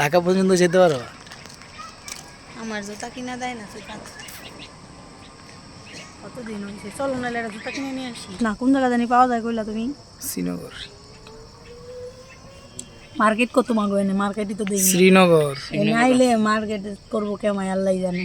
ঢাকা পর্যন্ত যেতে পারো? আমার জুতা কিনা দেয় না জুতা কতদিন হয়েছে চলো না জুতা কিনে নিয়ে আসি। না কোন জায়গা জানি পাওয়া যায় কইলা তুমি? শ্রীনগর। মার্কেট কত মাগো এনে? মার্কেটই তো দেখি শ্রীনগর। নাইলে মার্কেট করব কেমন আল্লাহ জানে।